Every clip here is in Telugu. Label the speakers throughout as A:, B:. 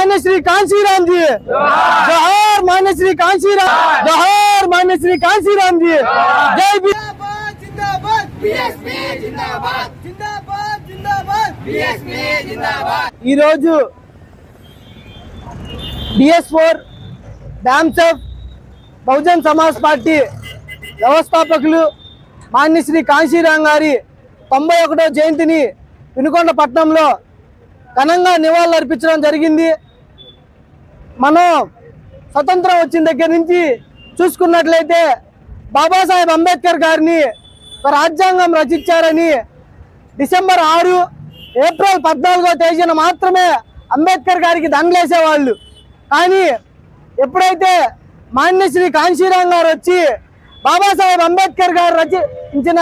A: మాన్యశ్రీ కాంశీరామ్ జీ
B: జహార్ మాన్యశ్రీ కాంశీరామ్ జహార్ మాన్యశ్రీ కాంశీరామ్ జీ
A: జై ఈరోజు డిఎస్ ఫోర్ డ్యామ్సఫ్ బహుజన్ సమాజ్ పార్టీ వ్యవస్థాపకులు మాన్యశ్రీ కాంశీరామ్ గారి తొంభై ఒకటో జయంతిని వినుకొండ పట్టణంలో ఘనంగా నివాళులర్పించడం జరిగింది. మనం స్వతంత్రం వచ్చిన దగ్గర నుంచి చూసుకున్నట్లయితే బాబాసాహెబ్ అంబేద్కర్ గారిని ఒక రాజ్యాంగం రచించారని డిసెంబర్ ఆరు ఏప్రిల్ పద్నాలుగో తేదీన మాత్రమే అంబేద్కర్ గారికి దండలేసేవాళ్ళు. కానీ ఎప్పుడైతే మాన్యశ్రీ కాంశీరామ్ గారు వచ్చి బాబాసాహెబ్ అంబేద్కర్ గారు రచించిన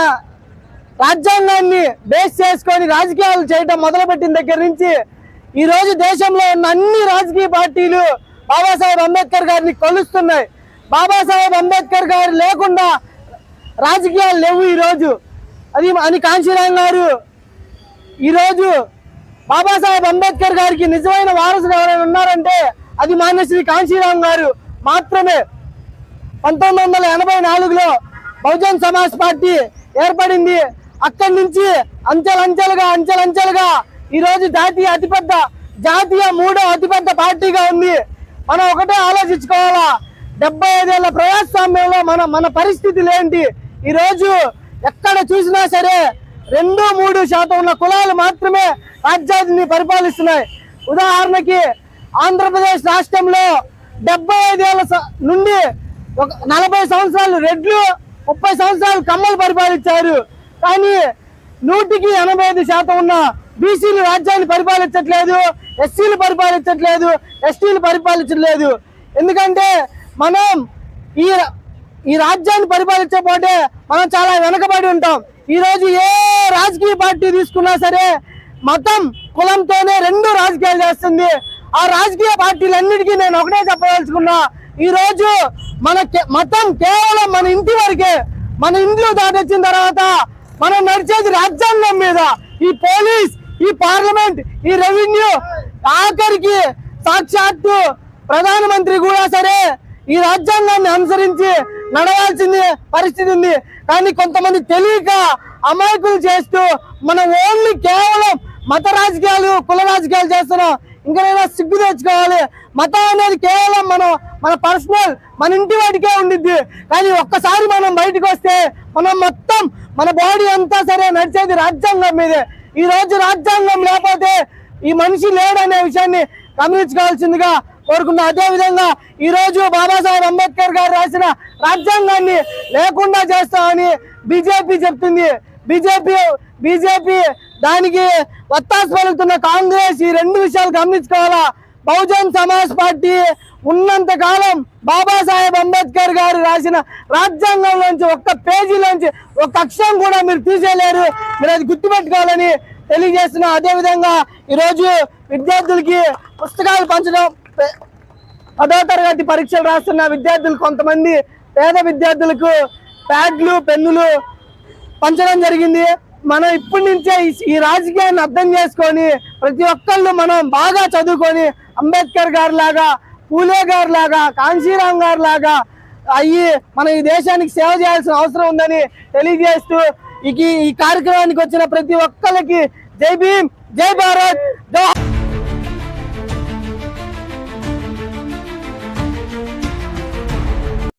A: రాజ్యాంగాన్ని బేస్ చేసుకొని రాజకీయాలు చేయడం మొదలుపెట్టిన దగ్గర నుంచి ఈరోజు దేశంలో ఉన్న అన్ని రాజకీయ పార్టీలు బాబాసాహెబ్ అంబేద్కర్ గారిని కొలుస్తున్నాయి. బాబాసాహెబ్ అంబేద్కర్ గారు లేకుండా రాజకీయాలు లేవు ఈరోజు. అది అని కాంశీరామ్ గారు ఈరోజు బాబాసాహెబ్ అంబేద్కర్ గారికి నిజమైన వారసులు ఎవరైనా ఉన్నారంటే అది మాన్యశ్రీ కాంశీరామ్ గారు మాత్రమే. పంతొమ్మిది వందల ఎనభై నాలుగులో బహుజన్ సమాజ్ పార్టీ ఏర్పడింది. అక్కడి నుంచి అంచెలంచెలుగా అంచెలంచెలుగా ఈరోజు జాతీయ అతిపెద్ద జాతీయ మూడో అతిపెద్ద పార్టీగా ఉంది. మనం ఒకటే ఆలోచించుకోవాలా? డెబ్బై ఐదేళ్ళ ప్రజాస్వామ్యంలో మన మన పరిస్థితులు ఏంటి? ఈరోజు ఎక్కడ చూసినా సరే రెండు మూడు శాతం ఉన్న కులాలు మాత్రమే రాజ్యాన్ని పరిపాలిస్తున్నాయి. ఉదాహరణకి ఆంధ్రప్రదేశ్ రాష్ట్రంలో డెబ్బై ఐదేళ్ళ స- నుండి ఒక నలభై సంవత్సరాలు రెడ్లు ముప్పై సంవత్సరాలు కమ్మలు పరిపాలించారు. కానీ నూటికి ఎనభై ఐదు శాతం ఉన్న బీసీలు రాజ్యాన్ని పరిపాలించట్లేదు ఎస్సీలు పరిపాలించట్లేదు ఎస్టీలు పరిపాలించట్లేదు. ఎందుకంటే మనం ఈ ఈ రాజ్యాన్ని పరిపాలించకపోతే మనం చాలా వెనకబడి ఉంటాం. ఈరోజు ఏ రాజకీయ పార్టీ తీసుకున్నా సరే మతం కులంతోనే రెండు రాజకీయాలు చేస్తుంది. ఆ రాజకీయ పార్టీలన్నిటికీ నేను ఒకటే చెప్పదలుచుకున్నా. ఈరోజు మన కే- మతం కేవలం మన ఇంటి వరకే. మన ఇంట్లో దాటొచ్చిన తర్వాత మనం నడిచేది రాజ్యాంగం మీద. ఈ పోలీస్ ఈ పార్లమెంట్ ఈ రెవెన్యూ ఆఖరికి సాక్షాత్తు ప్రధానమంత్రి కూడా సరే ఈ రాజ్యాంగాన్ని అనుసరించి నడవాల్సింది పరిస్థితి ఉంది. కానీ కొంతమంది తెలియక అమాయకులు చేస్తూ మనం ఓన్లీ కేవలం మత రాజకీయాలు కుల రాజకీయాలు చేస్తున్నాం. ఇంకనైనా సిగ్గు తెచ్చుకోవాలి? మతం అనేది కేవలం మనం మన పర్సనల్ మన ఇంటి వాటికే ఉండిద్ది. కానీ ఒక్కసారి మనం బయటకు వస్తే మనం మొత్తం మన బాడీ అంతా సరే నడిచేది రాజ్యాంగం మీదే. ఈ రోజు రాజ్యాంగం లేకపోతే ఈ మనిషి లేడనే విషయాన్ని గమనించుకోవాల్సిందిగా కోరుకున్నా అదేవిధంగా ఈ రోజు బాబాసాహెబ్ అంబేద్కర్ గారు రాసిన రాజ్యాంగాన్ని లేకుండా చేస్తామని బీజేపీ చెప్తుంది. బీజేపీ బీజేపీ దానికి వత్తాసు పలుకుతున్న కాంగ్రెస్ ఈ రెండు విషయాలు గమనించుకోవాలా? బహుజన్ సమాజ్ పార్టీ ఉన్నంత కాలం బాబాసాహెబ్ అంబేద్కర్ గారు రాసిన రాజ్యాంగంలోంచి ఒక్క పేజీలోంచి ఒక అక్షరం కూడా మీరు తీసేయలేరు. మీరు అది గుర్తుపెట్టుకోవాలని తెలియజేస్తున్నా అదే విధంగా ఈరోజు విద్యార్థులకి పుస్తకాలు పంచడం పదో తరగతి పరీక్షలు రాస్తున్న విద్యార్థులు కొంతమంది పేద విద్యార్థులకు ప్యాడ్లు పెన్నులు పంచడం జరిగింది. మనం ఇప్పటి నుంచే ఈ- రాజకీయాన్ని అర్థం చేసుకొని ప్రతి ఒక్కళ్ళు మనం బాగా చదువుకొని అంబేద్కర్ గారు లాగా పూలే గారు లాగా కాంశీరామ్ గారు లాగా అయ్యి మన ఈ దేశానికి సేవ చేయాల్సిన అవసరం ఉందని తెలియజేస్తూ ఈ కార్యక్రమానికి వచ్చిన ప్రతి ఒక్కరికి జై భీమ్ జై భారత్